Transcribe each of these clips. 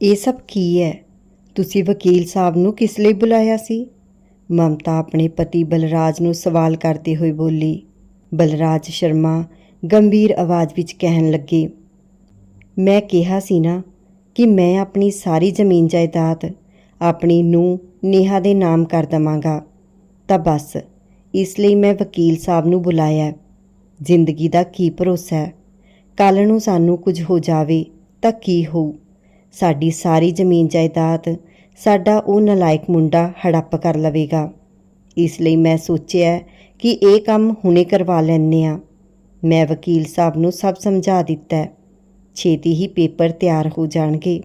ਇਹ ਸਭ ਕੀ ਹੈ? ਤੁਸੀਂ ਵਕੀਲ ਸਾਹਿਬ ਨੂੰ ਕਿਸ ਲਈ ਬੁਲਾਇਆ ਸੀ? ਮਮਤਾ ਆਪਣੇ ਪਤੀ ਬਲਰਾਜ ਨੂੰ ਸਵਾਲ ਕਰਦੇ ਹੋਏ ਬੋਲੀ, ਬਲਰਾਜ ਸ਼ਰਮਾ, ਗੰਭੀਰ ਆਵਾਜ਼ ਵਿੱਚ ਕਹਿਣ ਲੱਗੇ, ਮੈਂ ਕਿਹਾ ਸੀ ਨਾ ਕਿ ਮੈਂ ਆਪਣੀ ਸਾਰੀ ਜ਼ਮੀਨ ਜਾਇਦਾਦ, ਆਪਣੀ ਨੂੰ ਨੇਹਾ ਦੇ ਨਾਮ ਕਰ ਦਵਾਂਗਾ। ਤਾਂ ਬਸ, ਇਸ ਲਈ ਮੈਂ ਵਕੀਲ ਸਾਹਿਬ ਨੂੰ ਬੁਲਾਇਆ ਜ਼ਿੰਦਗੀ ਦਾ ਕੀ ਭਰੋਸਾ ਹੈ? ਕੱਲ ਨੂੰ ਸਾਨੂੰ ਕੁਝ ਹੋ ਜਾਵੇ ਤਾਂ ਕੀ ਹੋਊ? ਸਾਡੀ ਸਾਰੀ ਜ਼ਮੀਨ ਜਾਇਦਾਦ ਸਾਡਾ ਉਹ ਨਲਾਇਕ ਮੁੰਡਾ ਹੜੱਪ ਕਰ ਲਵੇਗਾ। ਇਸ ਲਈ ਮੈਂ ਸੋਚਿਆ ਕਿ ਇਹ ਕੰਮ ਹੁਣੇ ਕਰਵਾ ਲੈਣੇ ਆ ਮੈਂ ਵਕੀਲ ਸਾਹਿਬ ਨੂੰ ਸਭ ਸਮਝਾ ਦਿੱਤਾ। ਛੇਤੀ ਹੀ ਪੇਪਰ ਤਿਆਰ ਹੋ ਜਾਣਗੇ।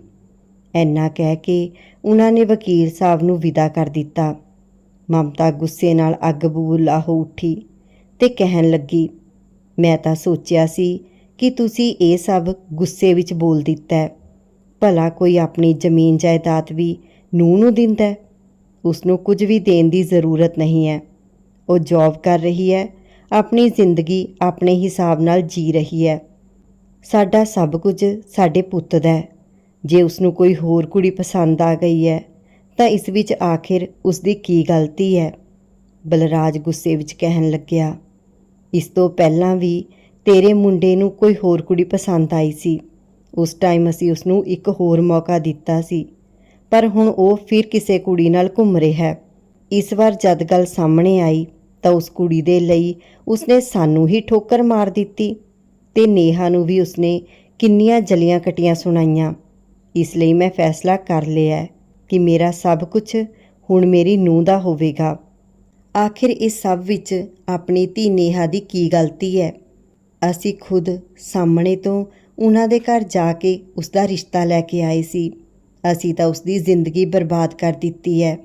ਐਨਾ ਕਹਿ ਕੇ ਉਹਨਾਂ ਨੇ ਵਕੀਲ ਸਾਹਿਬ ਨੂੰ ਵਿਦਾ ਕਰ ਦਿੱਤਾ। ਮਮਤਾ ਗੁੱਸੇ ਨਾਲ ਅੱਗ ਬਬੂਲਾ ਹੋ ਉੱਠੀ ਤੇ ਕਹਿਣ ਲੱਗੀ, ਮੈਂ ਤਾਂ ਸੋਚਿਆ ਸੀ ਕਿ ਤੁਸੀਂ ਇਹ ਸਭ ਗੁੱਸੇ ਵਿੱਚ ਬੋਲ ਦਿੱਤਾ। ਭਲਾ ਕੋਈ ਆਪਣੀ ਜ਼ਮੀਨ ਜਾਇਦਾਦ ਵੀ ਨੂੰਹ ਨੂੰ ਦਿੰਦਾ ਹੈ। ਉਸ ਨੂੰ ਕੁਝ ਵੀ ਦੇਣ ਦੀ ਜ਼ਰੂਰਤ ਨਹੀਂ ਹੈ। ਉਹ ਜੌਬ ਕਰ ਰਹੀ ਹੈ। ਆਪਣੀ ਜ਼ਿੰਦਗੀ ਆਪਣੇ ਹਿਸਾਬ ਨਾਲ ਜੀ ਰਹੀ ਹੈ। ਸਾਡਾ ਸਭ ਕੁਝ ਸਾਡੇ ਪੁੱਤ ਦਾ ਹੈ। ਜੇ ਉਸ ਨੂੰ ਕੋਈ ਹੋਰ ਕੁੜੀ ਪਸੰਦ ਆ ਗਈ ਹੈ, ਤਾਂ ਇਸ ਵਿੱਚ ਆਖਿਰ ਉਸ ਦੀ ਕੀ ਗਲਤੀ ਹੈ? ਬਲਰਾਜ ਗੁੱਸੇ ਵਿੱਚ ਕਹਿਣ ਲੱਗਿਆ, ਇਸ ਤੋਂ ਪਹਿਲਾਂ ਵੀ ਤੇਰੇ ਮੁੰਡੇ ਨੂੰ ਕੋਈ ਹੋਰ ਕੁੜੀ ਪਸੰਦ ਆਈ ਸੀ। ਉਸ ਟਾਈਮ ਅਸੀਂ ਉਸ ਨੂੰ ਇੱਕ ਹੋਰ ਮੌਕਾ ਦਿੱਤਾ ਸੀ। ਪਰ ਹੁਣ ਉਹ ਫਿਰ ਕਿਸੇ ਕੁੜੀ ਨਾਲ ਘੁੰਮ ਰਿਹਾ। ਹੈ ਇਸ ਵਾਰ ਜਦ ਗੱਲ ਸਾਹਮਣੇ ਆਈ ਤਾਂ ਉਸ ਕੁੜੀ ਦੇ ਲਈ ਉਸਨੇ ਸਾਨੂੰ ਹੀ ਠੋਕਰ ਮਾਰ ਦਿੱਤੀ ਤੇ ਨੇਹਾ ਨੂੰ ਵੀ ਉਸਨੇ ਕਿੰਨੀਆਂ ਜਲੀਆਂ ਕਟੀਆਂ ਸੁਣਾਈਆਂ। ਇਸ ਲਈ ਮੈਂ ਫੈਸਲਾ ਕਰ ਲਿਆ ਕਿ ਮੇਰਾ ਸਭ ਕੁਝ ਹੁਣ ਮੇਰੀ ਨੂੰਹ ਦਾ ਹੋਵੇਗਾ। ਆਖਿਰ ਇਸ ਸਭ ਵਿੱਚ ਆਪਣੀ ਧੀ ਨੇਹਾ ਦੀ ਕੀ ਗਲਤੀ ਹੈ? ਅਸੀਂ ਖੁਦ ਸਾਹਮਣੇ ਤੋਂ ਉਹਨਾਂ ਦੇ ਘਰ ਜਾ ਕੇ ਉਸ ਦਾ ਰਿਸ਼ਤਾ ਲੈ ਕੇ ਆਏ ਸੀ। ਅਸੀਂ ਤਾਂ ਉਸ ਦੀ ਜ਼ਿੰਦਗੀ ਬਰਬਾਦ ਕਰ ਦਿੱਤੀ ਹੈ।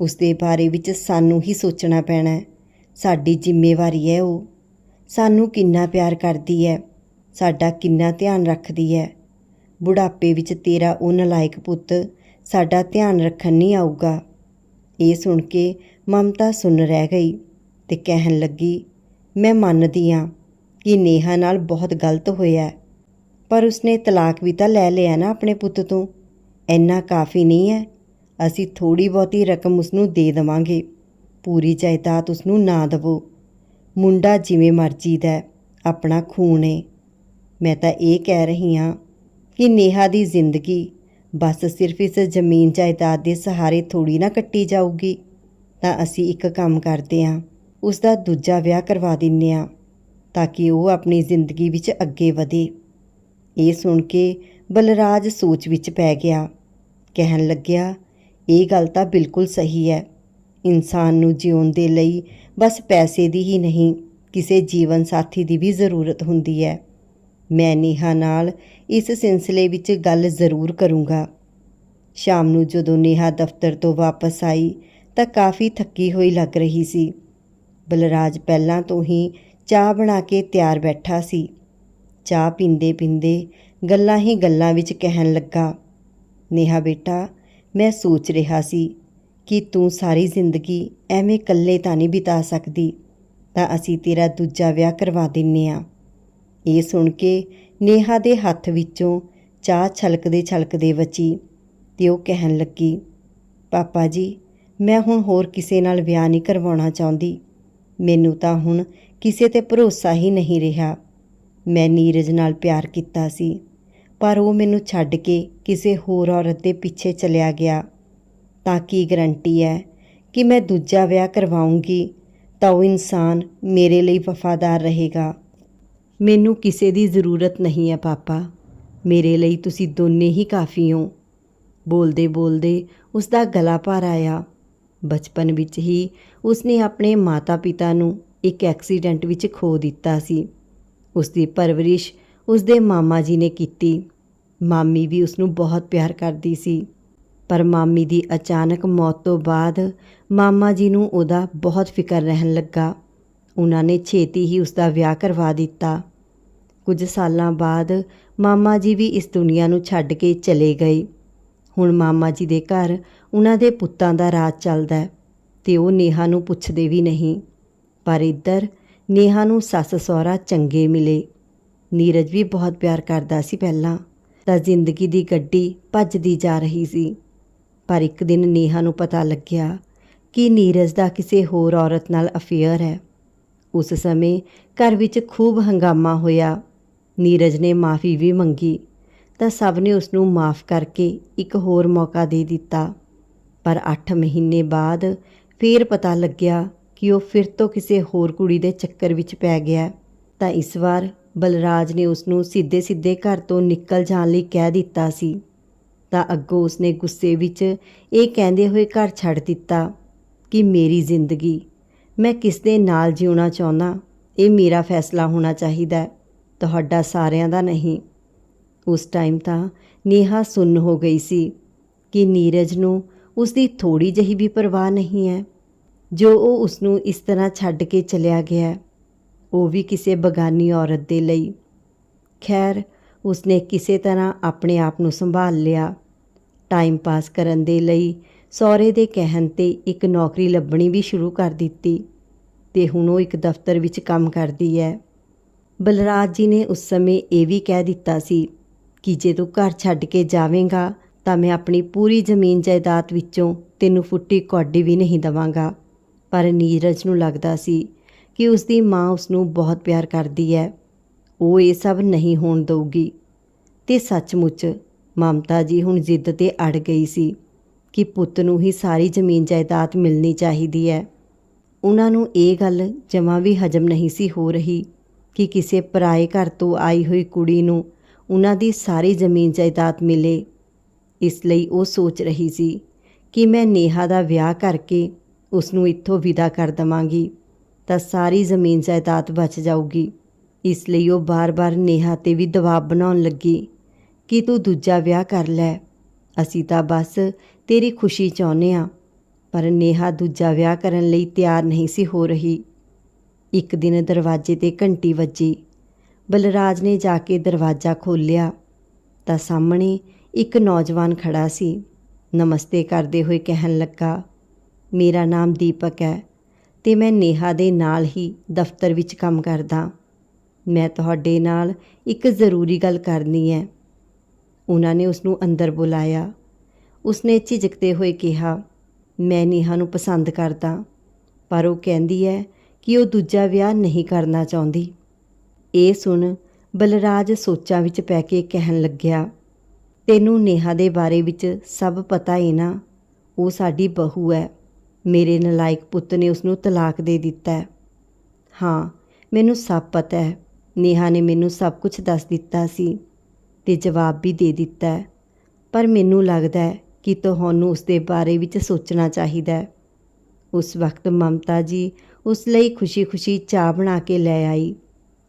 ਉਸ ਦੇ ਬਾਰੇ ਵਿੱਚ ਸਾਨੂੰ ਹੀ ਸੋਚਣਾ ਪੈਣਾ ਹੈ। ਸਾਡੀ ਜ਼ਿੰਮੇਵਾਰੀ ਹੈ ਉਹ। ਸਾਨੂੰ ਕਿੰਨਾ ਪਿਆਰ ਕਰਦੀ ਹੈ। ਸਾਡਾ ਕਿੰਨਾ ਧਿਆਨ ਰੱਖਦੀ ਹੈ। ਬੁਢਾਪੇ ਵਿੱਚ ਤੇਰਾ ਉਹ ਨਲਾਇਕ ਪੁੱਤ ਸਾਡਾ ਧਿਆਨ ਰੱਖਣ ਨਹੀਂ ਆਊਗਾ। ਇਹ ਸੁਣ ਕੇ ਮਮਤਾ ਸੁਣ ਰਹਿ ਗਈ ਤੇ ਕਹਿਣ ਲੱਗੀ, ਮੈਂ ਮੰਨਦੀ ਹਾਂ ਕਿ ਨੇਹਾ ਨਾਲ ਬਹੁਤ ਗਲਤ ਹੋਇਆ ਪਰ ਉਸਨੇ ਤਲਾਕ ਵੀ ਤਾਂ ਲੈ ਲਿਆ ਨਾ ਆਪਣੇ ਪੁੱਤ ਤੋਂ। ਇੰਨਾ ਕਾਫੀ ਨਹੀਂ ਹੈ। ਅਸੀਂ ਥੋੜੀ ਬਹੁਤੀ ਰਕਮ ਉਸਨੂੰ ਦੇ ਦੇਵਾਂਗੇ। ਪੂਰੀ ਜਾਇਦਾਦ ਉਸਨੂੰ ਨਾ ਦੇਵੋ। ਮੁੰਡਾ ਜਿਵੇਂ ਮਰਜ਼ੀ ਦਾ ਆਪਣਾ ਖੂਨ ਏ ਮੈਂ ਤਾਂ ਇਹ ਕਹਿ ਰਹੀ ਹਾਂ ਕਿ ਨੇਹਾ ਦੀ ਜ਼ਿੰਦਗੀ ਬਸ ਸਿਰਫ ਇਸ ਜ਼ਮੀਨ ਜਾਇਦਾਦ ਦੇ ਸਹਾਰੇ ਥੋੜੀ ਨਾ ਕੱਟੀ ਜਾਊਗੀ। ਤਾਂ ਅਸੀਂ ਇੱਕ ਕੰਮ ਕਰਦੇ ਹਾਂ ਉਸ ਦਾ ਦੂਜਾ ਵਿਆਹ ਕਰਵਾ ਦਿੰਨੇ ਹਾਂ, ਤਾਂ ਕਿ ਉਹ ਆਪਣੀ ਜ਼ਿੰਦਗੀ ਵਿੱਚ ਅੱਗੇ ਵਧੇ। ਇਹ ਸੁਣ ਕੇ ਬਲਰਾਜ ਸੋਚ ਵਿੱਚ ਪੈ ਗਿਆ। ਕਹਿਣ ਲੱਗਿਆ, ਇਹ ਗੱਲ ਤਾਂ ਬਿਲਕੁਲ ਸਹੀ ਹੈ। ਇਨਸਾਨ ਨੂੰ ਜਿਉਣ ਦੇ ਲਈ ਬਸ ਪੈਸੇ ਦੀ ਹੀ ਨਹੀਂ, ਕਿਸੇ ਜੀਵਨ ਸਾਥੀ ਦੀ ਵੀ ਜ਼ਰੂਰਤ ਹੁੰਦੀ ਹੈ। ਮੈਂ ਨੇਹਾ ਨਾਲ ਇਸ ਸਿਲਸਿਲੇ ਵਿੱਚ ਗੱਲ ਜ਼ਰੂਰ ਕਰੂੰਗਾ। ਸ਼ਾਮ ਨੂੰ ਜਦੋਂ ਨੇਹਾ ਦਫ਼ਤਰ ਤੋਂ ਵਾਪਸ ਆਈ, ਤਾਂ ਕਾਫੀ ਥੱਕੀ ਹੋਈ ਲੱਗ ਰਹੀ ਸੀ। ਬਲਰਾਜ ਪਹਿਲਾਂ ਤੋਂ ਹੀ ਚਾਹ ਬਣਾ ਕੇ ਤਿਆਰ ਬੈਠਾ ਸੀ। ਚਾਹ ਪੀਂਦੇ ਪੀਂਦੇ ਗੱਲਾਂ ਹੀ ਗੱਲਾਂ ਵਿੱਚ ਕਹਿਣ ਲੱਗਾ, ਨੇਹਾ ਬੇਟਾ, ਮੈਂ ਸੋਚ ਰਿਹਾ ਸੀ ਕਿ ਤੂੰ ਸਾਰੀ ਜ਼ਿੰਦਗੀ ਐਵੇਂ ਇਕੱਲੇ ਤਾਂ ਨਹੀਂ ਬਿਤਾ ਸਕਦੀ, ਤਾਂ ਅਸੀਂ ਤੇਰਾ ਦੂਜਾ ਵਿਆਹ ਕਰਵਾ ਦਿੰਨੇ ਆ। ਇਹ ਸੁਣ ਕੇ ਨੇਹਾ ਦੇ ਹੱਥ ਵਿੱਚੋਂ ਚਾਹ ਛਲਕਦੇ ਛਲਕਦੇ ਬਚੀ ਤੇ ਉਹ ਕਹਿਣ ਲੱਗੀ, ਪਾਪਾ ਜੀ, ਮੈਂ ਹੁਣ ਹੋਰ ਕਿਸੇ ਨਾਲ ਵਿਆਹ ਨਹੀਂ ਕਰਵਾਉਣਾ ਚਾਹੁੰਦੀ। ਮੈਨੂੰ ਤਾਂ ਹੁਣ ਕਿਸੇ ਤੇ ਭਰੋਸਾ ਹੀ ਨਹੀਂ ਰਿਹਾ। ਮੈਂ ਨੀਰਜ ਨਾਲ ਪਿਆਰ ਕੀਤਾ ਸੀ, ਪਰ ਉਹ ਮੈਨੂੰ ਛੱਡ ਕੇ ਕਿਸੇ ਹੋਰ ਔਰਤ ਦੇ ਪਿੱਛੇ ਚਲਿਆ ਗਿਆ। ਤਾਂ ਕੀ ਗਰੰਟੀ ਹੈ ਕਿ ਮੈਂ ਦੂਜਾ ਵਿਆਹ ਕਰਵਾਉਂਗੀ, ਤਾਂ ਉਹ ਇਨਸਾਨ ਮੇਰੇ ਲਈ ਵਫਾਦਾਰ ਰਹੇਗਾ। ਮੈਨੂੰ ਕਿਸੇ ਦੀ ਜ਼ਰੂਰਤ ਨਹੀਂ ਹੈ, ਪਾਪਾ। ਮੇਰੇ ਲਈ ਤੁਸੀਂ ਦੋਨੇ ਹੀ ਕਾਫੀ ਹੋ। ਬੋਲਦੇ ਬੋਲਦੇ ਉਸ ਦਾ ਗਲਾ ਭਰ ਆਇਆ। ਬਚਪਨ ਵਿੱਚ ਹੀ ਉਸਨੇ ਆਪਣੇ ਮਾਤਾ-ਪਿਤਾ ਨੂੰ ਇੱਕ ਐਕਸੀਡੈਂਟ ਵਿੱਚ ਖੋ ਦਿੱਤਾ ਸੀ। ਉਸ ਦੀ ਪਰਵਰਿਸ਼ ਉਸ ਦੇ ਮਾਮਾ ਜੀ ਨੇ ਕੀਤੀ। ਮਾਮੀ ਵੀ ਉਸ ਨੂੰ ਬਹੁਤ ਪਿਆਰ ਕਰਦੀ ਸੀ। ਪਰ ਮਾਮੀ ਦੀ ਅਚਾਨਕ ਮੌਤ ਤੋਂ ਬਾਅਦ ਮਾਮਾ ਜੀ ਨੂੰ ਉਹਦਾ ਬਹੁਤ ਫਿਕਰ ਰਹਿਣ ਲੱਗਾ। ਉਹਨਾਂ ਨੇ ਛੇਤੀ ਹੀ ਉਸ ਦਾ ਵਿਆਹ ਕਰਵਾ ਦਿੱਤਾ। ਕੁਝ ਸਾਲਾਂ ਬਾਅਦ ਮਾਮਾ ਜੀ ਵੀ ਇਸ ਦੁਨੀਆ ਨੂੰ ਛੱਡ ਕੇ ਚਲੇ ਗਏ। ਹੁਣ ਮਾਮਾ ਜੀ ਦੇ ਘਰ ਉਹਨਾਂ ਦੇ ਪੁੱਤਾਂ ਦਾ ਰਾਜ ਚੱਲਦਾ ਹੈ ਤੇ ਉਹ ਨੇਹਾ ਨੂੰ ਪੁੱਛਦੇ ਵੀ ਨਹੀਂ। ਪਰ ਇੱਧਰ ਨੇਹਾ ਨੂੰ ਸੱਸ ਸਹੁਰਾ ਚੰਗੇ ਮਿਲੇ। ਨੀਰਜ ਵੀ ਬਹੁਤ ਪਿਆਰ ਕਰਦਾ ਸੀ ਪਹਿਲਾਂ। ਤਾਂ ਜ਼ਿੰਦਗੀ ਦੀ ਗੱਡੀ ਭੱਜਦੀ ਜਾ ਰਹੀ ਸੀ। ਪਰ ਇੱਕ ਦਿਨ ਨੇਹਾ ਨੂੰ ਪਤਾ ਲੱਗਿਆ ਕਿ ਨੀਰਜ ਦਾ ਕਿਸੇ ਹੋਰ ਔਰਤ ਨਾਲ ਅਫੇਅਰ ਹੈ। ਉਸ ਸਮੇਂ ਘਰ ਵਿੱਚ ਖੂਬ ਹੰਗਾਮਾ ਹੋਇਆ। ਨੀਰਜ ਨੇ ਮਾਫੀ ਵੀ ਮੰਗੀ। ਤਾਂ ਸਭ ਨੇ ਉਸ ਨੂੰ ਮਾਫ ਕਰਕੇ ਇੱਕ ਹੋਰ ਮੌਕਾ ਦੇ ਦਿੱਤਾ। ਪਰ 8 ਮਹੀਨੇ ਬਾਅਦ ਫੇਰ ਪਤਾ ਲੱਗਿਆ ਕਿ ਉਹ ਫਿਰ ਤੋਂ ਕਿਸੇ ਹੋਰ ਕੁੜੀ ਦੇ ਚੱਕਰ ਵਿੱਚ ਪੈ ਗਿਆ। ਤਾਂ ਇਸ ਵਾਰ ਬਲਰਾਜ ਨੇ ਉਸ ਨੂੰ ਸਿੱਧੇ-ਸਿੱਧੇ ਘਰ ਤੋਂ ਨਿਕਲ ਜਾਣ ਲਈ ਕਹਿ ਦਿੱਤਾ ਸੀ। ਤਾਂ ਅੱਗੋਂ ਉਸਨੇ ਗੁੱਸੇ ਵਿੱਚ ਇਹ ਕਹਿੰਦੇ ਹੋਏ ਘਰ ਛੱਡ ਦਿੱਤਾ ਕਿ ਮੇਰੀ ਜ਼ਿੰਦਗੀ, ਮੈਂ ਕਿਸ ਦੇ ਨਾਲ ਜਿਉਣਾ ਚਾਹੁੰਦਾ? ਇਹ ਮੇਰਾ ਫੈਸਲਾ ਹੋਣਾ ਚਾਹੀਦਾ ਤੁਹਾਡਾ ਸਾਰਿਆਂ ਦਾ ਨਹੀਂ। ਉਸ ਟਾਈਮ ਤਾਂ ਨੇਹਾ ਸੁੰਨ ਹੋ ਗਈ ਸੀ ਕਿ ਨੀਰਜ ਨੂੰ ਉਸ ਦੀ ਥੋੜੀ ਜਿਹੀ ਵੀ ਪਰਵਾਹ ਨਹੀਂ ਹੈ। ਜੋ ਉਹ ਉਸ ਨੂੰ ਇਸ ਤਰ੍ਹਾਂ ਛੱਡ ਕੇ ਚਲਿਆ ਗਿਆ, ਉਹ ਵੀ ਕਿਸੇ ਬਗਾਨੀ ਔਰਤ ਦੇ ਲਈ। ਖੈਰ, ਉਸਨੇ ਕਿਸੇ ਤਰ੍ਹਾਂ ਆਪਣੇ ਆਪ ਨੂੰ ਸੰਭਾਲ ਲਿਆ। ਟਾਈਮ ਪਾਸ ਕਰਨ ਦੇ ਲਈ ਸਹੁਰੇ ਦੇ ਕਹਿਣ ਤੇ ਇੱਕ ਨੌਕਰੀ ਲੱਭਣੀ ਵੀ ਸ਼ੁਰੂ ਕਰ ਦਿੱਤੀ ਤੇ ਹੁਣ ਉਹ ਇੱਕ ਦਫ਼ਤਰ ਵਿੱਚ ਕੰਮ ਕਰਦੀ ਹੈ। ਬਲਰਾਜ ਜੀ ਨੇ ਉਸ ਸਮੇਂ ਇਹ ਵੀ ਕਹਿ ਦਿੱਤਾ ਸੀ ਕਿ ਜੇ ਤੂੰ ਘਰ ਛੱਡ ਕੇ ਜਾਵੇਂਗਾ ਤਾਂ ਮੈਂ ਆਪਣੀ ਪੂਰੀ ਜ਼ਮੀਨ ਜਾਇਦਾਦ ਵਿੱਚੋਂ ਤੈਨੂੰ ਫੁੱਟੀ ਕੌਡੀ ਵੀ ਨਹੀਂ ਦਵਾਂਗਾ। ਪਰ ਨੀਰਜ ਨੂੰ ਲੱਗਦਾ ਸੀ ਕਿ ਉਸ ਦੀ ਮਾਂ ਉਸ ਨੂੰ ਬਹੁਤ ਪਿਆਰ ਕਰਦੀ ਹੈ। ਉਹ ਇਹ ਸਭ ਨਹੀਂ ਹੋਣ ਦਊਗੀ। ਤੇ ਸੱਚਮੁੱਚ ਮਮਤਾ ਜੀ ਹੁਣ ਜ਼ਿੱਦ ਤੇ ਅੜ ਗਈ ਸੀ ਕਿ ਪੁੱਤ ਨੂੰ ਹੀ ਸਾਰੀ ਜ਼ਮੀਨ ਜਾਇਦਾਦ ਮਿਲਣੀ ਚਾਹੀਦੀ ਹੈ। ਉਹਨਾਂ ਨੂੰ ਇਹ ਗੱਲ ਜਮਾਂ ਵੀ ਹਜਮ ਨਹੀਂ ਸੀ ਹੋ ਰਹੀ ਕਿ ਕਿਸੇ ਪਰਾਏ ਘਰ ਤੋਂ ਆਈ ਹੋਈ ਕੁੜੀ ਨੂੰ ਉਹਨਾਂ ਦੀ ਸਾਰੀ ਜ਼ਮੀਨ ਜਾਇਦਾਦ ਮਿਲੇ। ਇਸ ਲਈ ਉਹ ਸੋਚ ਰਹੀ ਸੀ ਕਿ ਮੈਂ ਨੇਹਾ ਦਾ ਵਿਆਹ ਕਰਕੇ ਉਸ ਨੂੰ ਇੱਥੋਂ ਵਿਦਾ ਕਰ ਦਵਾਂਗੀ ਤਾਂ ਸਾਰੀ ਜ਼ਮੀਨ ਜਾਇਦਾਦ ਬਚ ਜਾਊਗੀ। ਇਸ ਲਈ ਉਹ ਬਾਰ-ਬਾਰ ਨੇਹਾ ਤੇ ਵੀ ਦਬਾਅ ਬਣਾਉਣ ਲੱਗੀ। ਕਿ ਤੂੰ ਦੂਜਾ ਵਿਆਹ ਕਰ ਲੈ? ਅਸੀਂ ਤਾਂ ਬਸ ਤੇਰੀ ਖੁਸ਼ੀ ਚਾਹੁੰਦੇ ਹਾਂ। ਪਰ ਨੇਹਾ ਦੂਜਾ ਵਿਆਹ ਕਰਨ ਲਈ ਤਿਆਰ ਨਹੀਂ ਸੀ ਹੋ ਰਹੀ। ਇੱਕ ਦਿਨ ਦਰਵਾਜ਼ੇ ਤੇ ਘੰਟੀ ਵੱਜੀ। ਬਲਰਾਜ ਨੇ ਜਾ ਕੇ ਦਰਵਾਜ਼ਾ ਖੋਲ੍ਹਿਆ ਤਾਂ ਸਾਹਮਣੇ ਇੱਕ ਨੌਜਵਾਨ ਖੜਾ ਸੀ। ਨਮਸਤੇ ਕਰਦੇ ਹੋਏ ਕਹਿਣ ਲੱਗਾ ਮੇਰਾ ਨਾਮ ਦੀਪਕ ਹੈ ਤੇ ਮੈਂ ਨੇਹਾ ਦੇ ਨਾਲ ਹੀ ਦਫ਼ਤਰ ਵਿੱਚ ਕੰਮ ਕਰਦਾ। ਮੈਂ ਤੁਹਾਡੇ ਨਾਲ ਇੱਕ ਜ਼ਰੂਰੀ ਗੱਲ ਕਰਨੀ ਹੈ। ਉਹਨਾਂ ਨੇ ਉਸ ਨੂੰ ਅੰਦਰ ਬੁਲਾਇਆ। ਉਸਨੇ ਝਿਜਕਦੇ ਹੋਏ ਕਿਹਾ, ਮੈਂ ਨੇਹਾ ਨੂੰ ਪਸੰਦ ਕਰਦਾ, ਪਰ ਉਹ ਕਹਿੰਦੀ ਹੈ ਕਿ ਉਹ ਦੂਜਾ ਵਿਆਹ ਨਹੀਂ ਕਰਨਾ ਚਾਹੁੰਦੀ। ਇਹ ਸੁਣ ਬਲਰਾਜ ਸੋਚਾਂ ਵਿੱਚ ਪੈ ਕੇ ਕਹਿਣ ਲੱਗਿਆ, ਤੈਨੂੰ ਨੇਹਾ ਦੇ ਬਾਰੇ ਵਿੱਚ ਸਭ ਪਤਾ ਹੈ ਨਾ, ਉਹ ਸਾਡੀ ਬਹੂ ਹੈ। ਮੇਰੇ ਨਲਾਇਕ ਪੁੱਤ ਨੇ ਉਸ ਨੂੰ ਤਲਾਕ ਦੇ ਦਿੱਤਾ ਹਾਂ। ਮੈਨੂੰ ਸਭ ਪਤਾ ਹੈ। ਨੇਹਾ ਨੇ ਮੈਨੂੰ ਸਭ ਕੁਝ ਦੱਸ ਦਿੱਤਾ ਸੀ ਤੇ ਜਵਾਬ ਵੀ ਦੇ ਦਿੱਤਾ ਪਰ ਮੈਨੂੰ ਲੱਗਦਾ ਹੈ ਕਿ ਤੁਹਾਨੂੰ ਉਸ ਦੇ ਬਾਰੇ ਵਿੱਚ ਸੋਚਣਾ ਚਾਹੀਦਾ ਹੈ। ਉਸ ਵਕਤ ਮਮਤਾ ਜੀ ਉਸ ਲਈ ਖੁਸ਼ੀ-ਖੁਸ਼ੀ ਚਾਹ ਬਣਾ ਕੇ ਲੈ ਆਈ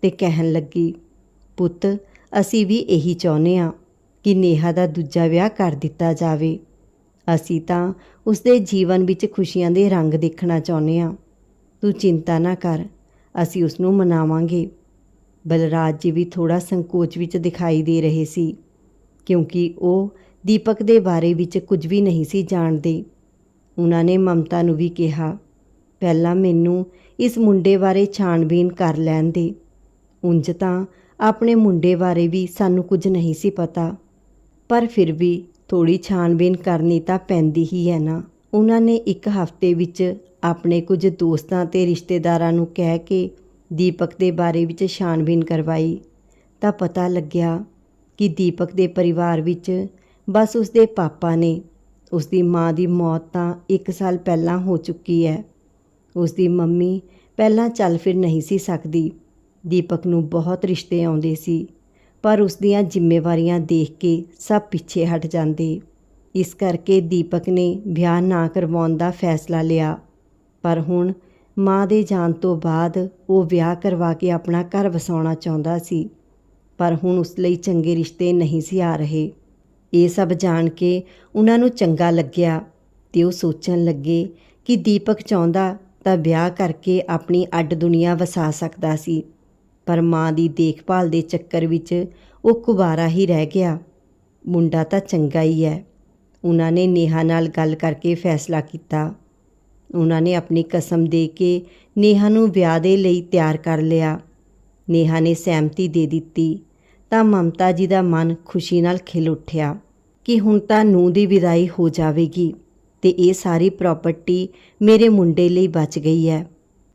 ਤੇ ਕਹਿਣ ਲੱਗੀ, ਪੁੱਤ, ਅਸੀਂ ਵੀ ਇਹੀ ਚਾਹੁੰਦੇ ਹਾਂ ਕਿ ਨੇਹਾ ਦਾ ਦੂਜਾ ਵਿਆਹ ਕਰ ਦਿੱਤਾ ਜਾਵੇ। ਅਸੀਂ ਤਾਂ ਉਸ ਦੇ ਜੀਵਨ ਵਿੱਚ ਖੁਸ਼ੀਆਂ ਦੇ ਰੰਗ ਦੇਖਣਾ ਚਾਹੁੰਦੇ ਹਾਂ। ਤੂੰ ਚਿੰਤਾ ਨਾ ਕਰ, ਅਸੀਂ ਉਸ ਨੂੰ ਮਨਾਵਾਂਗੇ। ਬਲਰਾਜ ਜੀ ਵੀ ਥੋੜਾ ਸੰਕੋਚ ਵਿੱਚ ਦਿਖਾਈ ਦੇ ਰਹੇ ਸੀ, ਕਿਉਂਕਿ ਉਹ ਦੀਪਕ ਦੇ ਬਾਰੇ ਵਿੱਚ ਕੁਝ ਵੀ ਨਹੀਂ ਸੀ ਜਾਣਦੇ। ਉਹਨਾਂ ਨੇ ਮਮਤਾ ਨੂੰ ਵੀ ਕਿਹਾ, ਪਹਿਲਾਂ ਮੈਨੂੰ ਇਸ ਮੁੰਡੇ ਬਾਰੇ ਛਾਣਬੀਨ ਕਰ ਲੈਣ ਦੇ। ਉਂਝ ਤਾਂ ਆਪਣੇ ਮੁੰਡੇ ਬਾਰੇ ਵੀ ਸਾਨੂੰ ਕੁਝ ਨਹੀਂ ਸੀ ਪਤਾ, ਪਰ ਫਿਰ ਵੀ ਥੋੜੀ ਛਾਣਬੀਨ ਕਰਨੀ ਤਾਂ ਪੈਂਦੀ ਹੀ ਹੈ ਨਾ। ਉਹਨਾਂ ਨੇ ਇੱਕ ਹਫ਼ਤੇ ਵਿੱਚ ਆਪਣੇ ਕੁਝ ਦੋਸਤਾਂ ਤੇ ਰਿਸ਼ਤੇਦਾਰਾਂ ਨੂੰ ਕਹਿ ਕੇ ਦੀਪਕ ਦੇ ਬਾਰੇ ਵਿੱਚ ਛਾਣਬੀਨ ਕਰਵਾਈ। ਤਾਂ ਪਤਾ ਲੱਗਿਆ ਕਿ ਦੀਪਕ ਦੇ ਪਰਿਵਾਰ ਵਿੱਚ ਬਸ ਉਸਦੇ ਪਾਪਾ ਨੇ। ਉਸ ਦੀ ਮਾਂ ਦੀ ਮੌਤ ਤਾਂ 1 ਸਾਲ ਪਹਿਲਾਂ ਹੋ ਚੁੱਕੀ ਹੈ। ਉਸ ਦੀ ਮੰਮੀ ਪਹਿਲਾਂ ਚੱਲ ਫਿਰ ਨਹੀਂ ਸੀ ਸਕਦੀ। ਦੀਪਕ ਨੂੰ ਬਹੁਤ ਰਿਸ਼ਤੇ ਆਉਂਦੇ ਸੀ। ਪਰ ਉਸ ਦੀਆਂ ਜ਼ਿੰਮੇਵਾਰੀਆਂ ਦੇਖ ਕੇ ਸਭ ਪਿੱਛੇ ਹਟ ਜਾਂਦੇ। ਇਸ ਕਰਕੇ ਦੀਪਕ ਨੇ ਵਿਆਹ ਨਾ ਕਰਵਾਉਣ ਦਾ ਫੈਸਲਾ ਲਿਆ। ਪਰ ਹੁਣ ਮਾਂ ਦੇ ਜਾਣ ਤੋਂ ਬਾਅਦ ਉਹ ਵਿਆਹ ਕਰਵਾ ਕੇ ਆਪਣਾ ਘਰ ਵਸਾਉਣਾ ਚਾਹੁੰਦਾ ਸੀ। ਪਰ ਹੁਣ ਉਸ ਲਈ ਚੰਗੇ ਰਿਸ਼ਤੇ ਨਹੀਂ ਸੀ ਆ ਰਹੇ। ਇਹ ਸਭ ਜਾਣ ਕੇ ਉਹਨਾਂ ਨੂੰ ਚੰਗਾ ਲੱਗਿਆ ਤੇ ਉਹ ਸੋਚਣ ਲੱਗੇ ਕਿ ਦੀਪਕ ਚਾਹੁੰਦਾ ਤਾਂ ਵਿਆਹ ਕਰਕੇ ਆਪਣੀ ਅੱਡ ਦੁਨੀਆ ਵਸਾ ਸਕਦਾ ਸੀ। ਪਰ ਮਾਂ ਦੀ ਦੇਖਭਾਲ ਦੇ ਚੱਕਰ ਵਿੱਚ ਉਹ ਕੁਵਾਰਾ ਹੀ ਰਹਿ ਗਿਆ। ਮੁੰਡਾ ਤਾਂ ਚੰਗਾ ਹੀ ਹੈ। ਉਹਨਾਂ ਨੇ ਨੇਹਾ ਨਾਲ ਗੱਲ ਕਰਕੇ ਫੈਸਲਾ ਕੀਤਾ। ਉਹਨਾਂ ਨੇ ਆਪਣੀ ਕਸਮ ਦੇ ਕੇ ਨੇਹਾ ਨੂੰ ਵਿਆਹ ਦੇ ਲਈ ਤਿਆਰ ਕਰ ਲਿਆ। ਨੇਹਾ ਨੇ ਸਹਿਮਤੀ ਦੇ ਦਿੱਤੀ। ਤਾਂ ਮਮਤਾ ਜੀ ਦਾ ਮਨ ਖੁਸ਼ੀ ਨਾਲ ਖਿਲ ਉੱਠਿਆ ਕਿ ਹੁਣ ਤਾਂ ਨੂੰਹ ਦੀ ਵਿਦਾਈ ਹੋ ਜਾਵੇਗੀ ਤੇ ਇਹ ਸਾਰੀ ਪ੍ਰਾਪਰਟੀ ਮੇਰੇ ਮੁੰਡੇ ਲਈ ਬਚ ਗਈ ਹੈ।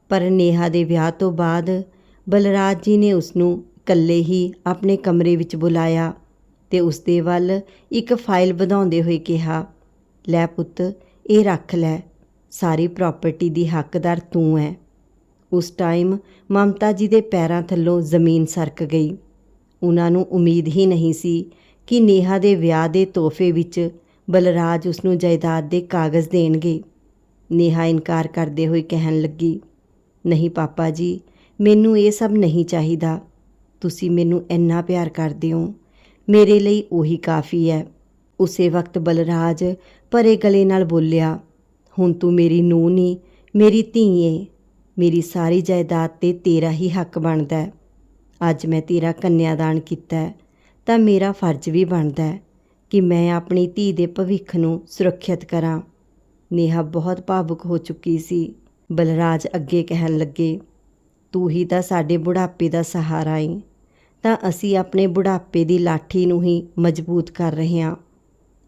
ਪਰ ਨੇਹਾ ਦੇ ਵਿਆਹ ਤੋਂ ਬਾਅਦ ਬਲਰਾਜ ਜੀ ਨੇ ਉਸ ਨੂੰ ਇਕੱਲੇ ਹੀ ਆਪਣੇ ਕਮਰੇ ਵਿੱਚ ਬੁਲਾਇਆ ਤੇ ਉਸ ਦੇ ਵੱਲ ਇੱਕ ਫਾਈਲ ਵਧਾਉਂਦੇ ਹੋਏ ਕਿਹਾ, ਲੈ ਪੁੱਤ, ਇਹ ਰੱਖ ਲੈ, ਸਾਰੀ ਪ੍ਰਾਪਰਟੀ ਦੀ ਹੱਕਦਾਰ ਤੂੰ ਹੈ ਉਸ ਟਾਈਮ ਮਮਤਾ ਜੀ ਦੇ ਪੈਰਾਂ ਥੱਲੋਂ ਜ਼ਮੀਨ ਸਰਕ ਗਈ। ਉਹਨਾਂ ਨੂੰ ਉਮੀਦ ਹੀ ਨਹੀਂ ਸੀ ਕਿ ਨੇਹਾ ਦੇ ਵਿਆਹ ਦੇ ਤੋਹਫੇ ਵਿੱਚ ਬਲਰਾਜ ਉਸ ਨੂੰ ਜਾਇਦਾਦ ਦੇ ਕਾਗਜ਼ ਦੇਣਗੇ। ਨੇਹਾ ਇਨਕਾਰ ਕਰਦੇ ਹੋਏ ਕਹਿਣ ਲੱਗੀ, ਨਹੀਂ ਪਾਪਾ ਜੀ ਮੈਨੂੰ ਇਹ ਸਭ ਨਹੀਂ ਚਾਹੀਦਾ। ਤੁਸੀਂ ਮੈਨੂੰ ਇੰਨਾ ਪਿਆਰ ਕਰਦੇ ਹੋ। ਮੇਰੇ ਲਈ ਉਹੀ ਕਾਫੀ ਹੈ। ਉਸੇ ਵਕਤ ਬਲਰਾਜ ਭਰੇ ਗਲੇ ਨਾਲ ਬੋਲਿਆ, ਹੁਣ ਤੂੰ ਮੇਰੀ ਨੂੰਹ ਨਹੀਂ ਮੇਰੀ ਧੀ ਏ। ਮੇਰੀ ਸਾਰੀ ਜਾਇਦਾਦ ਤੇ ਤੇਰਾ ਹੀ ਹੱਕ ਬਣਦਾ ਹੈ। ਅੱਜ ਮੈਂ ਤੇਰਾ ਕੰਨਿਆਦਾਨ ਕੀਤਾ ਤਾਂ ਮੇਰਾ ਫਰਜ਼ ਵੀ ਬਣਦਾ ਹੈ ਕਿ ਮੈਂ ਆਪਣੀ ਧੀ ਦੇ ਭਵਿੱਖ ਨੂੰ ਸੁਰੱਖਿਅਤ ਕਰਾਂ। ਨੇਹਾ ਬਹੁਤ ਭਾਵੁਕ ਹੋ ਚੁੱਕੀ ਸੀ। ਬਲਰਾਜ ਅੱਗੇ ਕਹਿਣ ਲੱਗੇ ਤੂੰ ਹੀ ਤਾਂ ਸਾਡੇ ਬੁਢਾਪੇ ਦਾ ਸਹਾਰਾ ਏ ਤਾਂ ਅਸੀਂ ਆਪਣੇ ਬੁਢਾਪੇ ਦੀ ਲਾਠੀ ਨੂੰ ਹੀ ਮਜ਼ਬੂਤ ਕਰ ਰਹੇ ਹਾਂ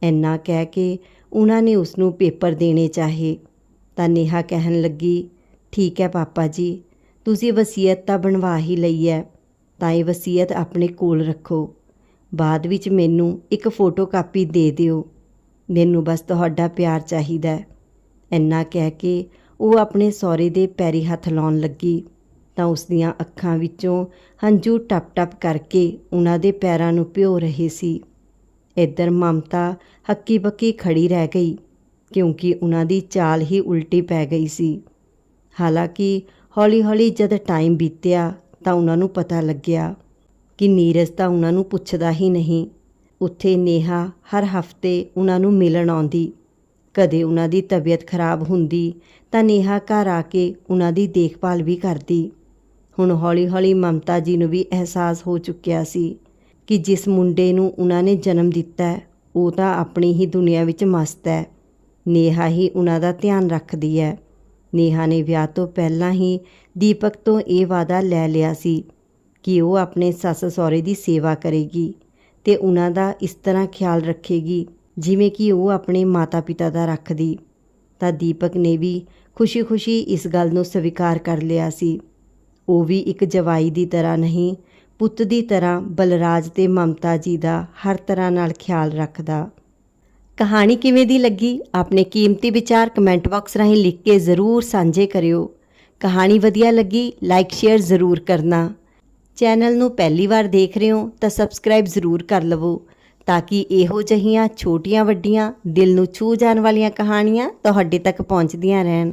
ਇੰਨਾ ਕਹਿ ਕੇ ਉਹਨਾਂ ਨੇ ਉਸ ਨੂੰ ਪੇਪਰ ਦੇਣੇ ਚਾਹੇ। ਤਾਂ ਨੇਹਾ ਕਹਿਣ ਲੱਗੀ, ਠੀਕ ਹੈ ਪਾਪਾ ਜੀ, ਤੁਸੀਂ ਵਸੀਅਤ ਤਾਂ ਬਣਵਾ ਹੀ ਲਈ ਹੈ ਤਾਂ ਇਹ ਵਸੀਅਤ ਆਪਣੇ ਕੋਲ ਰੱਖੋ। ਬਾਅਦ ਵਿੱਚ ਮੈਨੂੰ ਇੱਕ ਫੋਟੋ ਕਾਪੀ ਦੇ ਦਿਓ। ਮੈਨੂੰ ਬਸ ਤੁਹਾਡਾ ਪਿਆਰ ਚਾਹੀਦਾ ਹੈ ਇੰਨਾ ਕਹਿ ਕੇ ਉਹ ਆਪਣੇ ਸਹੁਰੇ ਦੇ ਪੈਰੀ ਹੱਥ ਲਾਉਣ ਲੱਗੀ। ਤਾਂ ਉਸ ਦੀਆਂ ਅੱਖਾਂ ਵਿੱਚੋਂ ਹੰਝੂ ਟਪ-ਟਪ ਕਰਕੇ ਉਹਨਾਂ ਦੇ ਪੈਰਾਂ ਨੂੰ ਭਿਓ ਰਹੇ ਸੀ। ਇੱਧਰ ਮਮਤਾ ਹੱਕੀ ਬੱਕੀ ਖੜੀ ਰਹਿ ਗਈ, ਕਿਉਂਕਿ ਉਹਨਾਂ ਦੀ ਚਾਲ ਹੀ ਉਲਟੀ ਪੈ ਗਈ ਸੀ। ਹਾਲਾਂਕਿ ਹੌਲੀ-ਹੌਲੀ ਜਦ ਟਾਈਮ ਬੀਤਿਆ ਤਾਂ ਉਹਨਾਂ ਨੂੰ ਪਤਾ ਲੱਗਿਆ ਕਿ ਨੀਰਜ ਤਾਂ ਉਹਨਾਂ ਨੂੰ ਪੁੱਛਦਾ ਹੀ ਨਹੀਂ। ਉੱਥੇ ਨੇਹਾ ਹਰ ਹਫ਼ਤੇ ਉਹਨਾਂ ਨੂੰ ਮਿਲਣ ਆਉਂਦੀ। ਕਦੇ ਉਹਨਾਂ ਦੀ ਤਬੀਅਤ ਖਰਾਬ ਹੁੰਦੀ ਤਾਂ ਨੇਹਾ ਘਰ ਆ ਕੇ ਉਹਨਾਂ ਦੀ ਦੇਖਭਾਲ ਵੀ ਕਰਦੀ। ਹੁਣ ਹੌਲੀ-ਹੌਲੀ ਮਮਤਾ ਜੀ ਨੂੰ ਵੀ ਅਹਿਸਾਸ ਹੋ ਚੁੱਕਿਆ ਸੀ ਕਿ ਜਿਸ ਮੁੰਡੇ ਨੂੰ ਉਹਨਾਂ ਨੇ ਜਨਮ ਦਿੱਤਾ ਉਹ ਤਾਂ ਆਪਣੀ ਹੀ ਦੁਨੀਆ ਵਿੱਚ ਮਸਤ ਹੈ। ਨੇਹਾ ਹੀ ਉਹਨਾਂ ਦਾ ਧਿਆਨ ਰੱਖਦੀ ਹੈ। ਨੇਹਾ ਨੇ ਵਿਆਹ ਤੋਂ ਪਹਿਲਾਂ ਹੀ ਦੀਪਕ ਤੋਂ ਇਹ ਵਾਅਦਾ ਲੈ ਲਿਆ ਸੀ ਕਿ ਉਹ ਆਪਣੇ ਸੱਸ ਸਹੁਰੇ ਦੀ ਸੇਵਾ ਕਰੇਗੀ ਤੇ ਉਹਨਾਂ ਦਾ ਇਸ ਤਰ੍ਹਾਂ ਖਿਆਲ ਰੱਖੇਗੀ ਜਿਵੇਂ ਕਿ ਉਹ ਆਪਣੇ ਮਾਤਾ-ਪਿਤਾ ਦਾ ਰੱਖਦੀ। ਤਾਂ ਦੀਪਕ ਨੇ ਵੀ ਖੁਸ਼ੀ-ਖੁਸ਼ੀ ਇਸ ਗੱਲ ਨੂੰ ਸਵੀਕਾਰ ਕਰ ਲਿਆ ਸੀ। ਉਹ ਵੀ ਇੱਕ ਜਵਾਈ ਦੀ ਤਰ੍ਹਾਂ ਨਹੀਂ, ਪੁੱਤ ਦੀ ਤਰ੍ਹਾਂ ਬਲਰਾਜ ਤੇ ਮਮਤਾ ਜੀ ਦਾ ਹਰ ਤਰ੍ਹਾਂ ਨਾਲ ਖਿਆਲ ਰੱਖਦਾ। ਕਹਾਣੀ ਕਿਵੇਂ ਦੀ ਲੱਗੀ? ਆਪਣੇ ਕੀਮਤੀ ਵਿਚਾਰ ਕਮੈਂਟ ਬਾਕਸ ਰਾਹੀਂ ਲਿਖ ਕੇ ਜ਼ਰੂਰ ਸਾਂਝੇ ਕਰਿਓ। ਕਹਾਣੀ ਵਧੀਆ ਲੱਗੀ, ਲਾਈਕ, ਸ਼ੇਅਰ ਜ਼ਰੂਰ ਕਰਨਾ। ਚੈਨਲ ਨੂੰ ਪਹਿਲੀ ਵਾਰ ਦੇਖ ਰਹੇ ਹੋ ਤਾਂ ਸਬਸਕ੍ਰਾਈਬ ਜ਼ਰੂਰ ਕਰ ਲਵੋ ਤਾਂ ਕਿ ਇਹੋ ਜਿਹੀਆਂ ਛੋਟੀਆਂ ਵੱਡੀਆਂ ਦਿਲ ਨੂੰ ਛੂ ਜਾਣ ਵਾਲੀਆਂ ਕਹਾਣੀਆਂ ਤੁਹਾਡੇ ਤੱਕ ਪਹੁੰਚਦੀਆਂ ਰਹਿਣ।